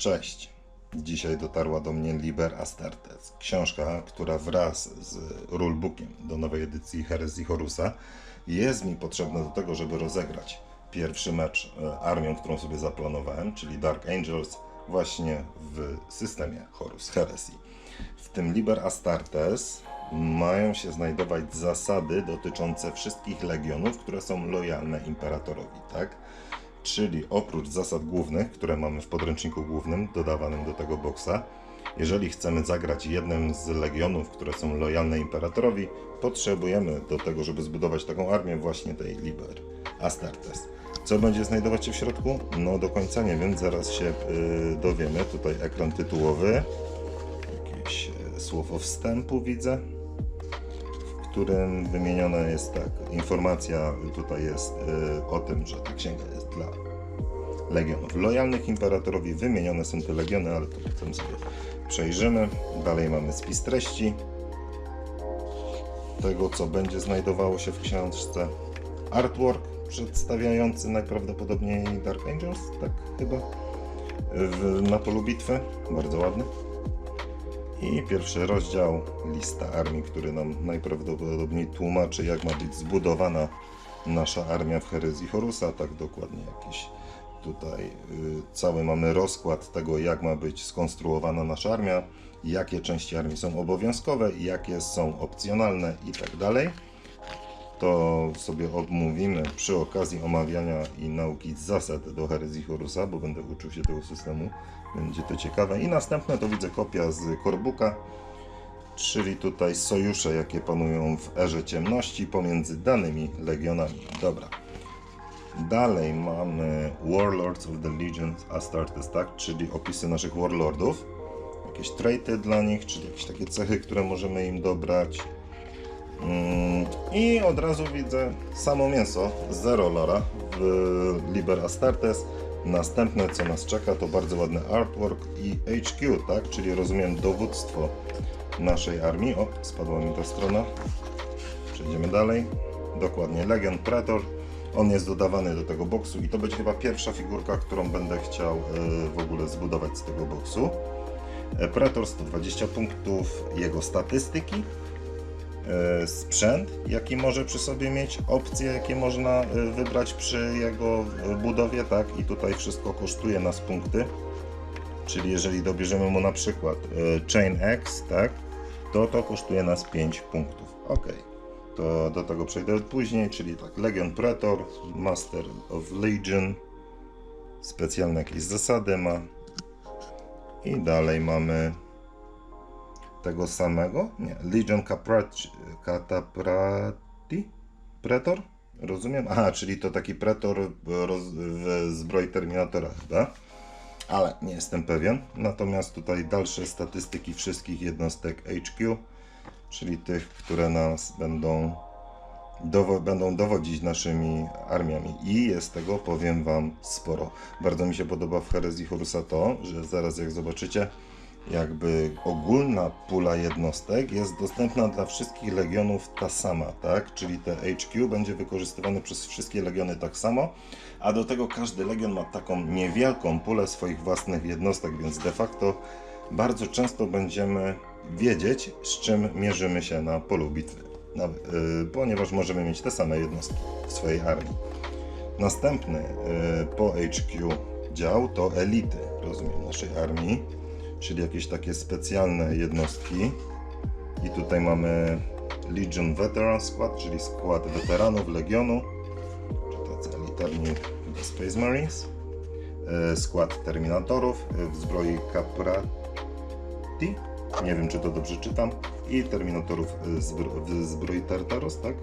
Cześć. Dzisiaj dotarła do mnie Liber Astartes, książka, która wraz z rulebookiem do nowej edycji Herezji Horusa jest mi potrzebna do tego, żeby rozegrać pierwszy mecz e, armią, którą sobie zaplanowałem, czyli Dark Angels, właśnie w systemie Horus Heresy. W tym Liber Astartes mają się znajdować zasady dotyczące wszystkich legionów, które są lojalne imperatorowi, tak? Czyli oprócz zasad głównych, które mamy w podręczniku głównym dodawanym do tego boksa, jeżeli chcemy zagrać jednym z legionów, które są lojalne imperatorowi, potrzebujemy do tego, żeby zbudować taką armię, właśnie tej Liber Astartes. Co będzie znajdować się w środku? No do końca nie wiem, zaraz się yy, dowiemy. Tutaj ekran tytułowy, jakieś e, słowo wstępu widzę w którym wymieniona jest tak, informacja tutaj jest y, o tym, że ta księga jest dla legionów lojalnych imperatorowi. Wymienione są te legiony, ale to potem sobie przejrzymy. Dalej mamy spis treści tego, co będzie znajdowało się w książce. Artwork przedstawiający najprawdopodobniej Dark Angels, tak chyba, w, na polu bitwy. Bardzo ładny. I pierwszy rozdział, lista armii, który nam najprawdopodobniej tłumaczy, jak ma być zbudowana nasza armia w herezji Horusa, tak dokładnie jakiś tutaj y, cały mamy rozkład tego, jak ma być skonstruowana nasza armia, jakie części armii są obowiązkowe, jakie są opcjonalne i tak dalej. To sobie omówimy przy okazji omawiania i nauki zasad do herezji Horusa, bo będę uczył się tego systemu. Będzie to ciekawe. I następne to widzę kopia z Korbuka, czyli tutaj sojusze, jakie panują w erze ciemności pomiędzy danymi legionami. Dobra. Dalej mamy Warlords of the Legions Astartes, tak? Czyli opisy naszych warlordów. Jakieś traity dla nich, czyli jakieś takie cechy, które możemy im dobrać. Mm, I od razu widzę samo mięso, zero lora w Liber Astartes. Następne, co nas czeka, to bardzo ładny artwork i HQ, tak? Czyli rozumiem dowództwo naszej armii. O, spadła mi ta strona. Przejdziemy dalej. Dokładnie, Legion Pretor. On jest dodawany do tego boksu i to będzie chyba pierwsza figurka, którą będę chciał e, w ogóle zbudować z tego boksu. E, Pretor 120 punktów, jego statystyki, e, sprzęt, jaki może przy sobie mieć, opcje, jakie można wybrać przy jego budowie, tak? I tutaj wszystko kosztuje nas punkty. Czyli jeżeli dobierzemy mu na przykład Chain X, tak? To to kosztuje nas 5 punktów. Ok. To do tego przejdę później, czyli tak, Legion Pretor, Master of Legion, specjalne jakieś zasady ma. I dalej mamy tego samego? Nie, Legion Caprati, Cataprati? Pretor? Rozumiem? Aha, czyli to taki Pretor roz, w zbroi Terminatora chyba. Ale nie jestem pewien. Natomiast tutaj dalsze statystyki wszystkich jednostek HQ, czyli tych, które nas będą, dowo- będą dowodzić naszymi armiami. I jest tego, powiem Wam, sporo. Bardzo mi się podoba w Herezji Horusa to, że zaraz jak zobaczycie, jakby ogólna pula jednostek jest dostępna dla wszystkich legionów ta sama, tak? Czyli te HQ będzie wykorzystywany przez wszystkie legiony tak samo, a do tego każdy legion ma taką niewielką pulę swoich własnych jednostek, więc de facto bardzo często będziemy wiedzieć, z czym mierzymy się na polu bitwy, na, yy, ponieważ możemy mieć te same jednostki w swojej armii. Następny yy, po HQ dział to elity, rozumiem, naszej armii czyli jakieś takie specjalne jednostki. I tutaj mamy Legion Veteran Squad, czyli skład weteranów Legionu, chyba Space Marines. E, Skład Terminatorów e, w zbroi Caprati, nie wiem czy to dobrze czytam, i Terminatorów e, w zbroi Tartaros, tak?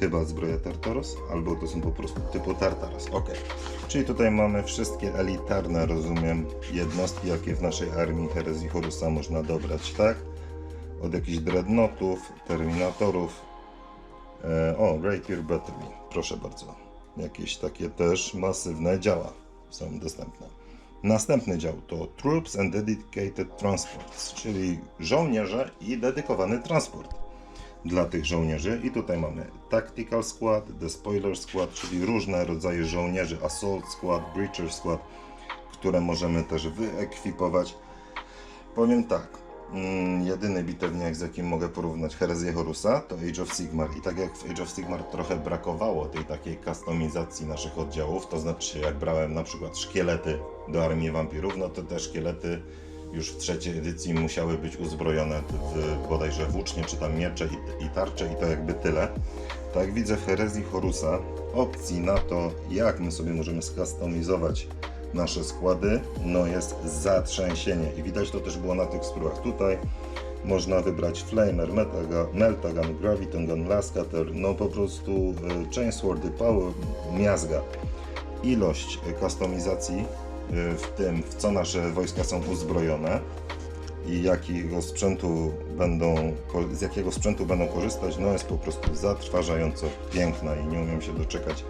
Chyba zbroja Tartaros, albo to są po prostu typu Tartaros. Ok. Czyli tutaj mamy wszystkie elitarne, rozumiem, jednostki, jakie w naszej armii herezji Horusa można dobrać, tak? Od jakichś dreadnoughtów, terminatorów. O, Rapier Battery, proszę bardzo. Jakieś takie też masywne działa są dostępne. Następny dział to Troops and Dedicated Transports, czyli żołnierze i dedykowany transport dla tych żołnierzy. I tutaj mamy Tactical Squad, The Spoiler Squad, czyli różne rodzaje żołnierzy, Assault Squad, Breacher Squad, które możemy też wyekwipować. Powiem tak, jedyny bitewniak z jakim mogę porównać Herezję Horusa to Age of Sigmar i tak jak w Age of Sigmar trochę brakowało tej takiej kustomizacji naszych oddziałów, to znaczy jak brałem na przykład szkielety do armii wampirów, no to te szkielety już w trzeciej edycji musiały być uzbrojone w bodajże włócznie czy tam miecze i, i tarcze i to jakby tyle. Tak widzę w Herezji Horusa opcji na to, jak my sobie możemy skustomizować nasze składy, no jest zatrzęsienie i widać to też było na tych spróbach. Tutaj można wybrać Flamer, Meltagun, Graviton Gun, Lascater, no po prostu y, Chainswordy, Power, miazga. Ilość kustomizacji y, w tym, w co nasze wojska są uzbrojone i jakiego sprzętu będą, z jakiego sprzętu będą korzystać, no jest po prostu zatrważająco piękna i nie umiem się doczekać,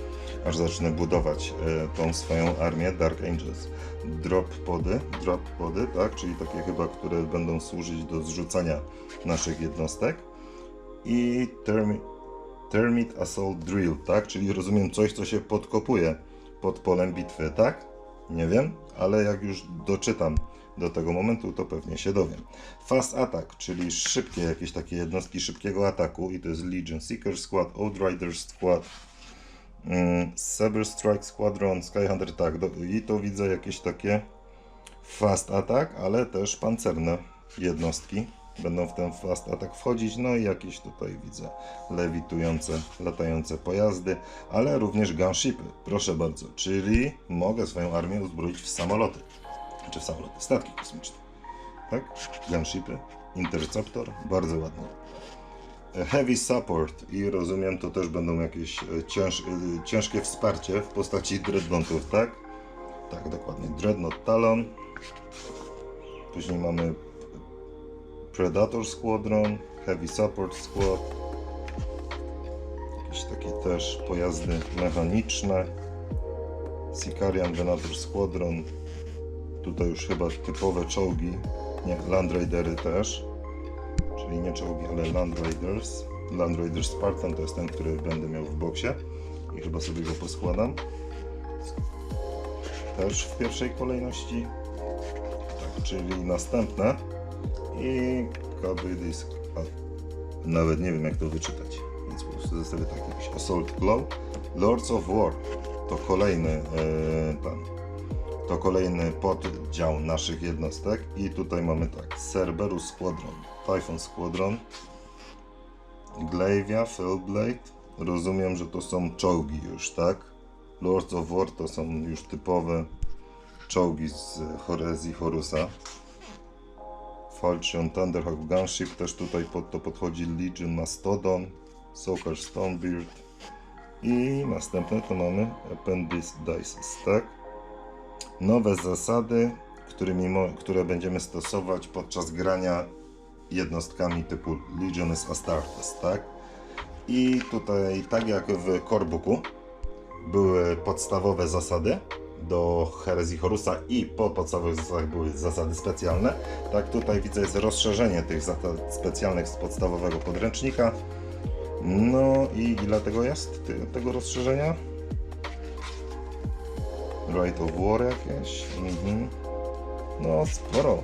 aż zacznę budować e, tą swoją armię Dark Angels. Drop pody, drop pody, tak, czyli takie chyba, które będą służyć do zrzucania naszych jednostek i termi, Termit Assault Drill, tak, czyli rozumiem coś, co się podkopuje pod polem bitwy, tak? Nie wiem, ale jak już doczytam do tego momentu, to pewnie się dowiem. Fast Attack, czyli szybkie jakieś takie jednostki szybkiego ataku i to jest Legion Seeker Squad, Outriders Squad, Saber Strike Squadron, Skyhunter, tak, do, i to widzę jakieś takie Fast Attack, ale też pancerne jednostki będą w ten Fast Attack wchodzić, no i jakieś tutaj widzę lewitujące, latające pojazdy, ale również gunshipy, proszę bardzo, czyli mogę swoją armię uzbroić w samoloty, czy w samoloty, statki kosmiczne, tak? Gunshipy, Interceptor, bardzo ładnie. Heavy support i rozumiem to też będą jakieś e, cięż, e, ciężkie wsparcie w postaci dreadnoughtów, tak? Tak, dokładnie. Dreadnought Talon. Później mamy Predator Squadron, Heavy Support Squad. Jakieś takie też pojazdy mechaniczne. Sicarian Venator Squadron. Tutaj już chyba typowe czołgi. Nie, Land Raidery też. Czyli nie czołgi, ale Land Raiders. Land Raiders Spartan to jest ten, który będę miał w boksie. I chyba sobie go poskładam. Też w pierwszej kolejności. Tak, czyli następne. I Kabydis. Nawet nie wiem jak to wyczytać. Więc po prostu zostawię tak jakiś Assault Glow. Lords of War to kolejny e, tam. To kolejny poddział naszych jednostek. I tutaj mamy tak. Cerberus Squadron, Typhon Squadron, Glaive, Fellblade. Rozumiem, że to są czołgi już, tak? Lords of War to są już typowe czołgi z Horezji Horusa. Falchion, Thunderhawk, Gunship też tutaj pod to podchodzi Legion, Mastodon, Sokar, Stonebeard i następne to mamy Appendices, tak? Nowe zasady, którymi, które będziemy stosować podczas grania jednostkami typu Legiones Astartes, tak? I tutaj, tak jak w Korbooku, były podstawowe zasady do herezji Horusa i po podstawowych zasadach były zasady specjalne. Tak tutaj widzę jest rozszerzenie tych zasad specjalnych z podstawowego podręcznika. No i ile tego jest? Tego rozszerzenia? Right of War jakieś? Mhm. No sporo.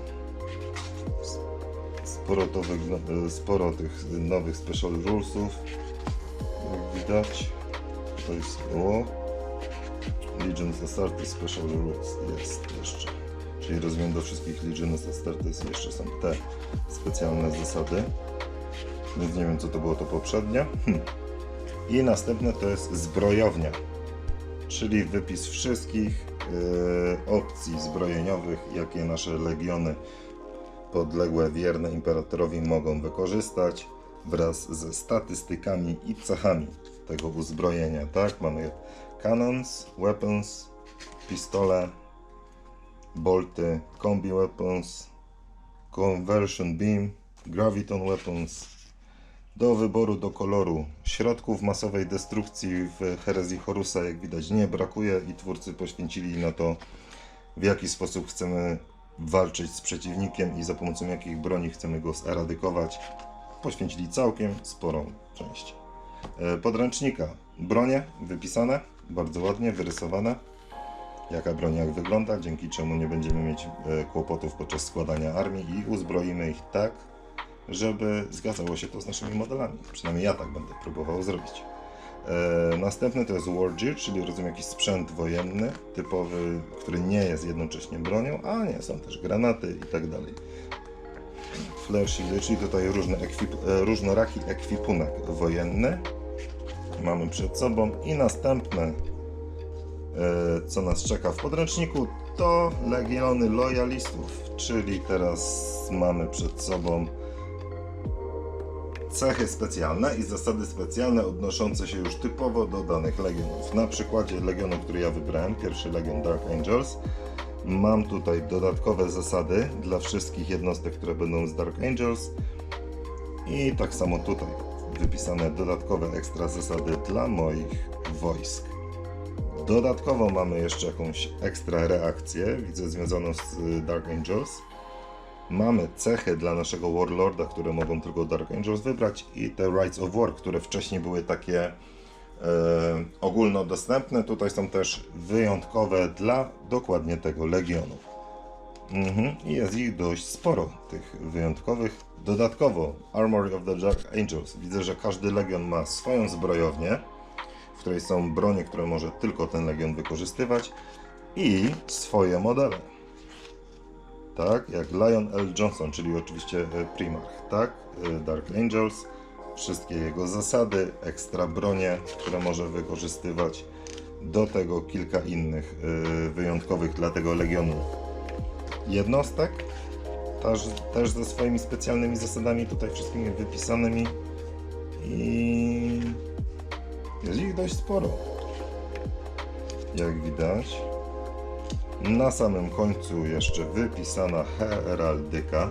Sporo, to wygl- sporo tych nowych special rulesów. Jak widać. To jest o, Legions Astartes Special Rules jest jeszcze. Czyli rozumiem do wszystkich Legions Astartes jeszcze są te specjalne zasady. Więc nie wiem co to było to poprzednie. Hm. I następne to jest zbrojownia. Czyli wypis wszystkich yy, opcji zbrojeniowych, jakie nasze legiony podległe wierne imperatorowi mogą wykorzystać wraz ze statystykami i cechami tego uzbrojenia, tak? Mamy cannons, weapons, pistole, bolty, combi weapons, conversion beam, graviton weapons. Do wyboru, do koloru środków masowej destrukcji w herezji Horusa, jak widać, nie brakuje i twórcy poświęcili na to, w jaki sposób chcemy walczyć z przeciwnikiem i za pomocą jakich broni chcemy go zeradykować. Poświęcili całkiem sporą część. E, Podręcznika. Bronie wypisane, bardzo ładnie wyrysowane. jaka broń jak wygląda, dzięki czemu nie będziemy mieć e, kłopotów podczas składania armii i uzbroimy ich tak, żeby zgadzało się to z naszymi modelami. Przynajmniej ja tak będę próbował zrobić. E, następny to jest War Gear, czyli rozumiem jakiś sprzęt wojenny, typowy, który nie jest jednocześnie bronią, a nie, są też granaty i tak dalej. Flare shieldy, czyli tutaj różne ekwip, e, różnoraki ekwipunek wojenny mamy przed sobą i następne e, co nas czeka w podręczniku to legiony lojalistów, czyli teraz mamy przed sobą cechy specjalne i zasady specjalne odnoszące się już typowo do danych legionów. Na przykładzie legionu, który ja wybrałem, pierwszy legion Dark Angels, mam tutaj dodatkowe zasady dla wszystkich jednostek, które będą z Dark Angels i tak samo tutaj wypisane dodatkowe ekstra zasady dla moich wojsk. Dodatkowo mamy jeszcze jakąś ekstra reakcję, widzę związaną z Dark Angels. Mamy cechy dla naszego Warlorda, które mogą tylko Dark Angels wybrać i te Rights of War, które wcześniej były takie e, ogólnodostępne. Tutaj są też wyjątkowe dla dokładnie tego Legionu. Mhm. I jest ich dość sporo, tych wyjątkowych. Dodatkowo Armory of the Dark Angels. Widzę, że każdy Legion ma swoją zbrojownię, w której są bronie, które może tylko ten Legion wykorzystywać i swoje modele tak, jak Lion L. Johnson, czyli oczywiście e, Primarch, tak, e, Dark Angels, wszystkie jego zasady, ekstra bronie, które może wykorzystywać, do tego kilka innych e, wyjątkowych dla tego Legionu jednostek, też, też ze swoimi specjalnymi zasadami tutaj wszystkimi wypisanymi. I jest ich dość sporo, jak widać. Na samym końcu jeszcze wypisana heraldyka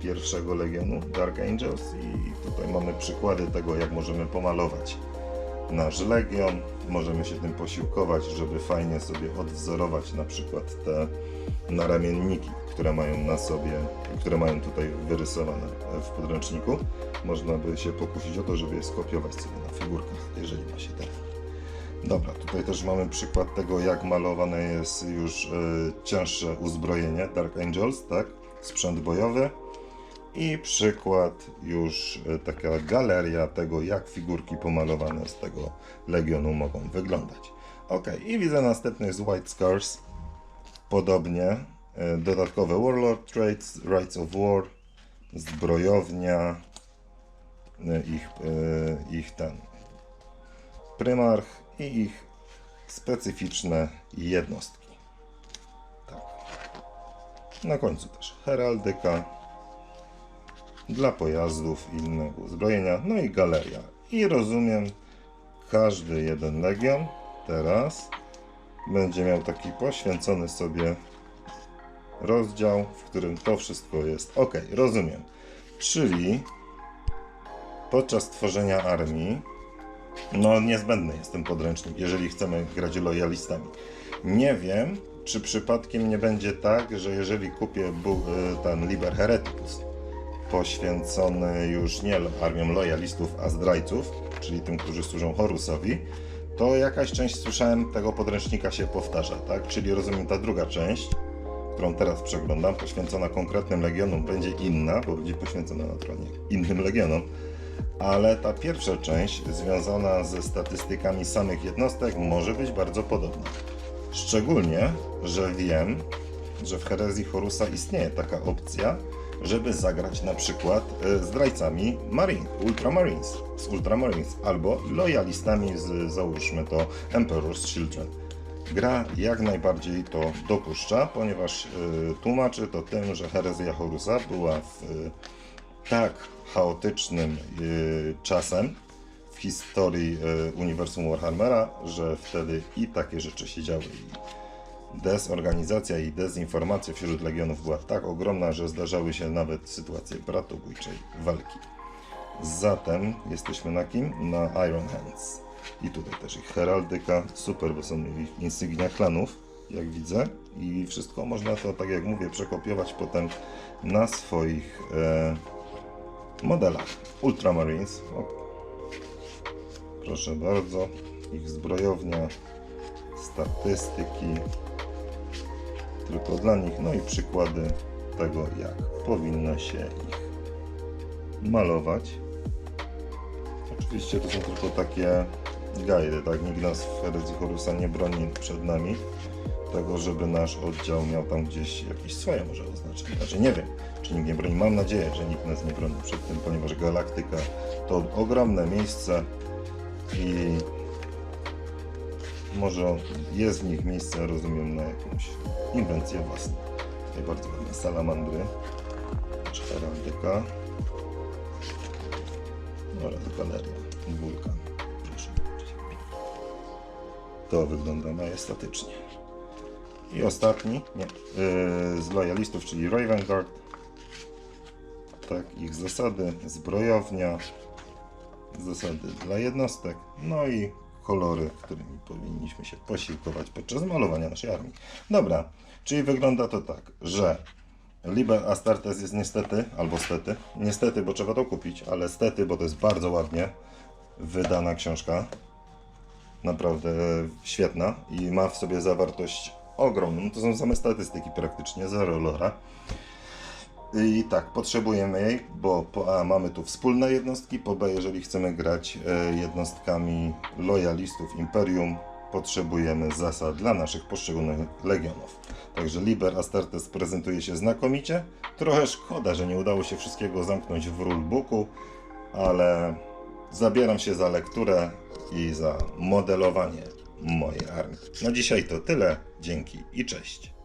pierwszego legionu Dark Angels i tutaj mamy przykłady tego jak możemy pomalować nasz legion. Możemy się tym posiłkować, żeby fajnie sobie odwzorować na przykład te naramienniki, które mają na sobie, które mają tutaj wyrysowane w podręczniku. Można by się pokusić o to, żeby je skopiować sobie na figurkach, jeżeli ma się tak. Dobra, tutaj też mamy przykład tego, jak malowane jest już y, cięższe uzbrojenie Dark Angels, tak? Sprzęt bojowy. I przykład już y, taka galeria tego, jak figurki pomalowane z tego legionu mogą wyglądać. Ok, i widzę następny jest White Scars. Podobnie, y, dodatkowe Warlord Traits, Rights of War, zbrojownia, ich, ich ten Prymarch i ich specyficzne jednostki. Tak. Na końcu też heraldyka dla pojazdów i innego uzbrojenia, no i galeria. I rozumiem, każdy jeden legion teraz będzie miał taki poświęcony sobie rozdział, w którym to wszystko jest. Ok, rozumiem. Czyli podczas tworzenia armii no niezbędny jest ten podręcznik, jeżeli chcemy grać lojalistami. Nie wiem, czy przypadkiem nie będzie tak, że jeżeli kupię e, ten Liber Hereticus, poświęcony już nie armiom lojalistów, a zdrajców, czyli tym, którzy służą Horusowi, to jakaś część, słyszałem, tego podręcznika się powtarza, tak? Czyli rozumiem, ta druga część, którą teraz przeglądam, poświęcona konkretnym legionom, będzie inna, bo będzie poświęcona na tronie innym legionom ale ta pierwsza część związana ze statystykami samych jednostek może być bardzo podobna. Szczególnie, że wiem, że w herezji Horusa istnieje taka opcja, żeby zagrać na przykład e, zdrajcami Marine, Ultramarines, z Ultramarines, albo lojalistami z, załóżmy to, Emperor's Children. Gra jak najbardziej to dopuszcza, ponieważ y, tłumaczy to tym, że herezja Horusa była w y, tak chaotycznym y, czasem w historii y, uniwersum Warhammera, że wtedy i takie rzeczy się działy. Dezorganizacja i dezinformacja wśród legionów była tak ogromna, że zdarzały się nawet sytuacje bratobójczej walki. Zatem jesteśmy na kim? Na Iron Hands. I tutaj też ich heraldyka, super, bo są ich insygnia klanów, jak widzę. I wszystko można to, tak jak mówię, przekopiować potem na swoich e, modelach. Ultramarines. O. Proszę bardzo. Ich zbrojownia, statystyki. tylko dla nich, no i przykłady tego, jak powinno się ich malować. Oczywiście to są tylko takie guidy, tak? Nikt nas w Herezji Horusa nie broni przed nami tego, żeby nasz oddział miał tam gdzieś jakieś swoje może oznaczenie. Znaczy nie wiem, czy nikt nie broni. Mam nadzieję, że nikt nas nie broni przed tym, ponieważ Galaktyka to ogromne miejsce i może jest w nich miejsce, rozumiem, na jakąś inwencję własną. Tutaj bardzo ładne salamandry, czy heraldyka oraz galeria, wulkan. Proszę. To wygląda majestatycznie. I ostatni, nie, yy, z lojalistów, czyli Raven Guard. Tak, ich zasady, zbrojownia, zasady dla jednostek, no i kolory, którymi powinniśmy się posiłkować podczas malowania naszej armii. Dobra, czyli wygląda to tak, że Liber Astartes jest niestety, albo stety, niestety, bo trzeba to kupić, ale stety, bo to jest bardzo ładnie wydana książka, naprawdę świetna i ma w sobie zawartość ogromną. To są same statystyki praktycznie, zero lora. I tak, potrzebujemy jej, bo po A mamy tu wspólne jednostki, po B jeżeli chcemy grać e, jednostkami lojalistów Imperium, potrzebujemy zasad dla naszych poszczególnych legionów. Także Liber Astartes prezentuje się znakomicie. Trochę szkoda, że nie udało się wszystkiego zamknąć w rulebooku, ale zabieram się za lekturę i za modelowanie mojej armii. Na dzisiaj to tyle. Dzięki i cześć.